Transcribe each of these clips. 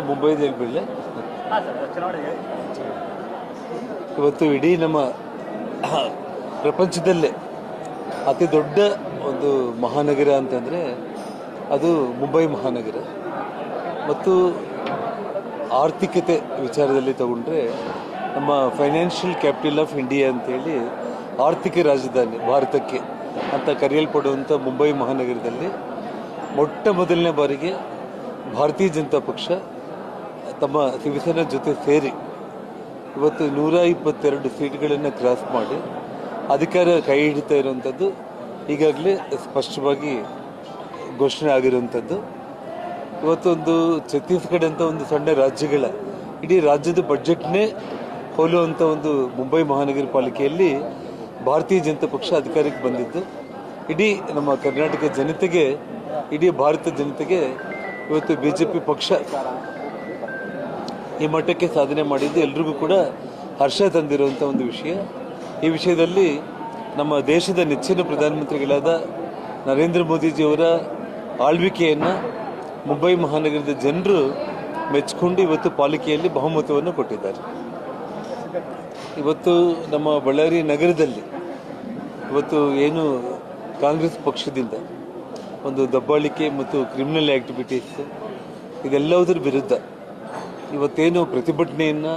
ಮುಂಬೈದು ಮುಂಬೈ ಚುನಾವಣೆ ಇವತ್ತು ಇಡೀ ನಮ್ಮ ಪ್ರಪಂಚದಲ್ಲೇ ಅತಿ ದೊಡ್ಡ ಒಂದು ಮಹಾನಗರ ಅಂತಂದರೆ ಅದು ಮುಂಬೈ ಮಹಾನಗರ. ಮತ್ತು ಆರ್ಥಿಕತೆ ವಿಚಾರದಲ್ಲಿ ತಗೊಂಡ್ರೆ ನಮ್ಮ ಫೈನಾನ್ಷಿಯಲ್ ಕ್ಯಾಪಿಟಲ್ ಆಫ್ ಇಂಡಿಯಾ ಅಂತೇಳಿ ಆರ್ಥಿಕ ರಾಜಧಾನಿ ಭಾರತಕ್ಕೆ ಅಂತ ಕರೆಯಲ್ಪಡುವಂಥ ಮುಂಬೈ ಮಹಾನಗರದಲ್ಲಿ ಮೊಟ್ಟ ಮೊದಲನೇ ಬಾರಿಗೆ ಭಾರತೀಯ ಜನತಾ ಪಕ್ಷ ತಮ್ಮ ಶಿವಸೇನಾ ಜೊತೆ ಸೇರಿ ಇವತ್ತು ನೂರ ಇಪ್ಪತ್ತೆರಡು ಸೀಟ್ಗಳನ್ನು ಕ್ರಾಸ್ ಮಾಡಿ ಅಧಿಕಾರ ಕೈ ಹಿಡಿತಾ ಇರುವಂಥದ್ದು ಈಗಾಗಲೇ ಸ್ಪಷ್ಟವಾಗಿ ಘೋಷಣೆ ಆಗಿರುವಂಥದ್ದು ಇವತ್ತೊಂದು ಛತ್ತೀಸ್ಗಢ ಅಂತ ಒಂದು ಸಣ್ಣ ರಾಜ್ಯಗಳ, ಇಡೀ ರಾಜ್ಯದ ಬಡ್ಜೆಟ್ನೇ ಹೋಲುವಂಥ ಒಂದು ಮುಂಬೈ ಮಹಾನಗರ ಪಾಲಿಕೆಯಲ್ಲಿ ಭಾರತೀಯ ಜನತಾ ಪಕ್ಷ ಅಧಿಕಾರಕ್ಕೆ ಬಂದಿದ್ದು. ಇಡೀ ನಮ್ಮ ಕರ್ನಾಟಕ ಜನತೆಗೆ, ಇಡೀ ಭಾರತ ಜನತೆಗೆ ಇವತ್ತು ಬಿ ಜೆ ಪಿ ಪಕ್ಷ ಈ ಮಟ್ಟಕ್ಕೆ ಸಾಧನೆ ಮಾಡಿದ್ದು ಎಲ್ರಿಗೂ ಕೂಡ ಹರ್ಷ ತಂದಿರುವಂಥ ಒಂದು ವಿಷಯ. ಈ ವಿಷಯದಲ್ಲಿ ನಮ್ಮ ದೇಶದ ನೆಚ್ಚಿನ ಪ್ರಧಾನಮಂತ್ರಿಗಳಾದ ನರೇಂದ್ರ ಮೋದಿಜಿಯವರ ಆಳ್ವಿಕೆಯನ್ನು ಮುಂಬೈ ಮಹಾನಗರದ ಜನರು ಮೆಚ್ಚಿಕೊಂಡು ಇವತ್ತು ಪಾಲಿಕೆಯಲ್ಲಿ ಬಹುಮತವನ್ನು ಕೊಟ್ಟಿದ್ದಾರೆ. ಇವತ್ತು ನಮ್ಮ ಬಳ್ಳಾರಿ ನಗರದಲ್ಲಿ ಇವತ್ತು ಏನು ಕಾಂಗ್ರೆಸ್ ಪಕ್ಷದಿಂದ ಒಂದು ದಬ್ಬಾಳಿಕೆ ಮತ್ತು ಕ್ರಿಮಿನಲ್ ಆ್ಯಕ್ಟಿವಿಟೀಸ್ ಇದೆಲ್ಲದರ ವಿರುದ್ಧ ಇವತ್ತೇನು ಪ್ರತಿಭಟನೆಯನ್ನು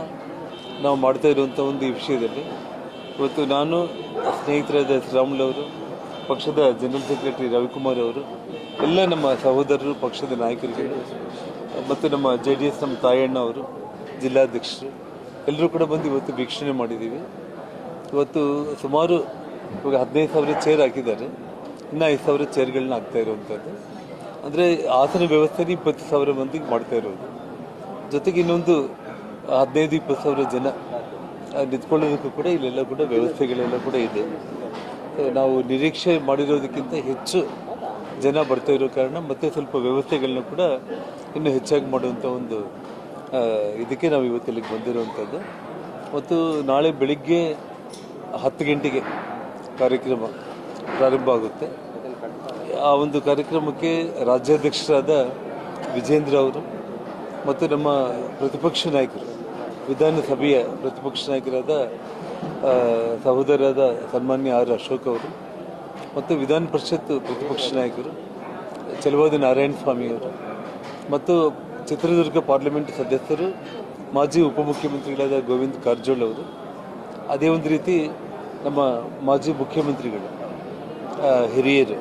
ನಾವು ಮಾಡ್ತಾ ಇರುವಂಥ ಒಂದು ವಿಷಯದಲ್ಲಿ. ಇವತ್ತು ನಾನು ಸ್ನೇಹಿತರಾದ ಶ್ರೀರಾಮುಲು ಅವರು, ಪಕ್ಷದ ಜನರಲ್ ಸೆಕ್ರೆಟರಿ ರವಿಕುಮಾರ್ ಅವರು, ಎಲ್ಲ ನಮ್ಮ ಸಹೋದರರು, ಪಕ್ಷದ ನಾಯಕರುಗಳು, ಮತ್ತು ನಮ್ಮ ಜೆ ಡಿ ಎಸ್ ನಮ್ಮ ತಾಯಣ್ಣ ಅವರು, ಜಿಲ್ಲಾಧ್ಯಕ್ಷರು, ಎಲ್ಲರೂ ಕೂಡ ಬಂದು ಇವತ್ತು ವೀಕ್ಷಣೆ ಮಾಡಿದ್ದೀವಿ. ಇವತ್ತು ಸುಮಾರು ಇವಾಗ ಹದಿನೈದು ಸಾವಿರ ಚೇರ್ ಹಾಕಿದ್ದಾರೆ. ಇನ್ನು ಐದು ಸಾವಿರ ಚೇರ್ಗಳನ್ನ ಹಾಕ್ತಾ ಇರುವಂಥದ್ದು ಅಂದರೆ ಆಸನ ವ್ಯವಸ್ಥೆನೇ ಇಪ್ಪತ್ತು ಸಾವಿರ ಮಂದಿಗೆ ಮಾಡ್ತಾ ಇರೋದು. ಜೊತೆಗೆ ಇನ್ನೊಂದು ಹದಿನೈದು, ಇಪ್ಪತ್ತು ಸಾವಿರ ಜನ ನಿಂತ್ಕೊಳ್ಳೋದಕ್ಕೂ ಕೂಡ ಇಲ್ಲೆಲ್ಲ ಕೂಡ ವ್ಯವಸ್ಥೆಗಳೆಲ್ಲ ಕೂಡ ಇದೆ. ನಾವು ನಿರೀಕ್ಷೆ ಮಾಡಿರೋದಕ್ಕಿಂತ ಹೆಚ್ಚು ಜನ ಬರ್ತಾ ಇರೋ ಕಾರಣ ಮತ್ತೆ ಸ್ವಲ್ಪ ವ್ಯವಸ್ಥೆಗಳನ್ನ ಕೂಡ ಇನ್ನೂ ಹೆಚ್ಚಾಗಿ ಮಾಡುವಂಥ ಒಂದು ಇದಕ್ಕೆ ನಾವು ಇವತ್ತಲ್ಲಿ ಬಂದಿರುವಂಥದ್ದು. ಮತ್ತು ನಾಳೆ ಬೆಳಿಗ್ಗೆ ಹತ್ತು ಗಂಟೆಗೆ ಕಾರ್ಯಕ್ರಮ ಪ್ರಾರಂಭ ಆಗುತ್ತೆ. ಆ ಒಂದು ಕಾರ್ಯಕ್ರಮಕ್ಕೆ ರಾಜ್ಯಾಧ್ಯಕ್ಷರಾದ ವಿಜೇಂದ್ರ ಅವರು ಮತ್ತು ನಮ್ಮ ಪ್ರತಿಪಕ್ಷ ನಾಯಕರು ವಿಧಾನಸಭೆಯ ಪ್ರತಿಪಕ್ಷ ನಾಯಕರಾದ ಸಹೋದರರಾದ ಸನ್ಮಾನ್ಯ ಆರ್ ಅಶೋಕ್ ಅವರು ಮತ್ತು ವಿಧಾನ ಪರಿಷತ್ ಪ್ರತಿಪಕ್ಷ ನಾಯಕರು ಚಲವಾದಿ ನಾರಾಯಣ ಸ್ವಾಮಿಯವರು ಮತ್ತು ಚಿತ್ರದುರ್ಗ ಪಾರ್ಲಿಮೆಂಟ್ ಸದಸ್ಯರು, ಮಾಜಿ ಉಪಮುಖ್ಯಮಂತ್ರಿಗಳಾದ ಗೋವಿಂದ್ ಕಾರಜೋಳ್ ಅವರು. ಅದೇ ಒಂದು ರೀತಿ ನಮ್ಮ ಮಾಜಿ ಮುಖ್ಯಮಂತ್ರಿಗಳು ಹಿರಿಯರು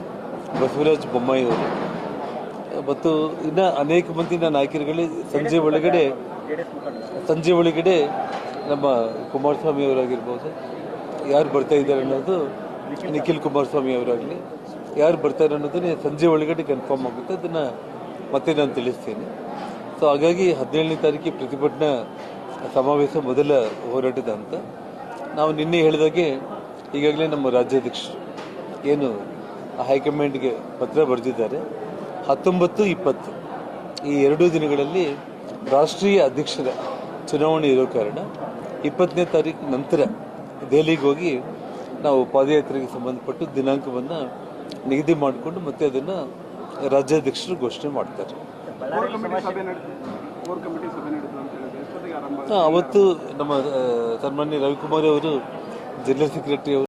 ಬಸವರಾಜ್ ಬೊಮ್ಮಾಯಿ ಅವರು ಮತ್ತು ಇನ್ನು ಅನೇಕ ಮಂದಿನ ನಾಯಕರುಗಳು ಸಂಜೆ ಒಳಗಡೆ ಸಂಜೆ ಒಳಗಡೆ ನಮ್ಮ ಕುಮಾರಸ್ವಾಮಿ ಅವರಾಗಿರ್ಬೋದು. ಯಾರು ಬರ್ತಾ ಇದ್ದಾರೆ ಅನ್ನೋದು ನಿಖಿಲ್ ಕುಮಾರಸ್ವಾಮಿ ಅವರಾಗಲಿ. ಯಾರು ಬರ್ತಾರೆ ಅನ್ನೋದನ್ನೇ ಸಂಜೆ ಒಳಗಡೆ ಕನ್ಫರ್ಮ್ ಆಗುತ್ತೆ. ಅದನ್ನು ಮತ್ತೆ ನಾನು ತಿಳಿಸ್ತೀನಿ. ಸೊ ಹಾಗಾಗಿ ಹದಿನೇಳನೇ ತಾರೀಕಿಗೆ ಪ್ರತಿಭಟನಾ ಸಮಾವೇಶ ಮೊದಲ ಹೋರಾಟದ ಅಂತ ನಾವು ನಿನ್ನೆ ಹೇಳಿದಾಗೆ ಈಗಾಗಲೇ ನಮ್ಮ ರಾಜ್ಯಾಧ್ಯಕ್ಷರು ಏನು ಹೈಕಮಾಂಡ್ಗೆ ಪತ್ರ ಬರೆದಿದ್ದಾರೆ. ಹತ್ತೊಂಬತ್ತು ಇಪ್ಪತ್ತು. ಈ ಎರಡೂ ದಿನಗಳಲ್ಲಿ ರಾಷ್ಟ್ರೀಯ ಅಧ್ಯಕ್ಷರ ಚುನಾವಣೆ ಇರೋ ಕಾರಣ ಇಪ್ಪತ್ತನೇ ತಾರೀಕು ನಂತರ ದೆಹಲಿಗೆ ಹೋಗಿ ನಾವು ಪಾದಯಾತ್ರೆಗೆ ಸಂಬಂಧಪಟ್ಟು ದಿನಾಂಕವನ್ನು ನಿಗದಿ ಮಾಡಿಕೊಂಡು ಮತ್ತೆ ಅದನ್ನು ರಾಜ್ಯಾಧ್ಯಕ್ಷರು ಘೋಷಣೆ ಮಾಡ್ತಾರೆ. ಅವತ್ತು ನಮ್ಮ ಸನ್ಮಾನ್ಯ ರವಿಕುಮಾರ್ ಅವರು ಜನರಲ್ ಸೆಕ್ರೆಟರಿ ಅವರು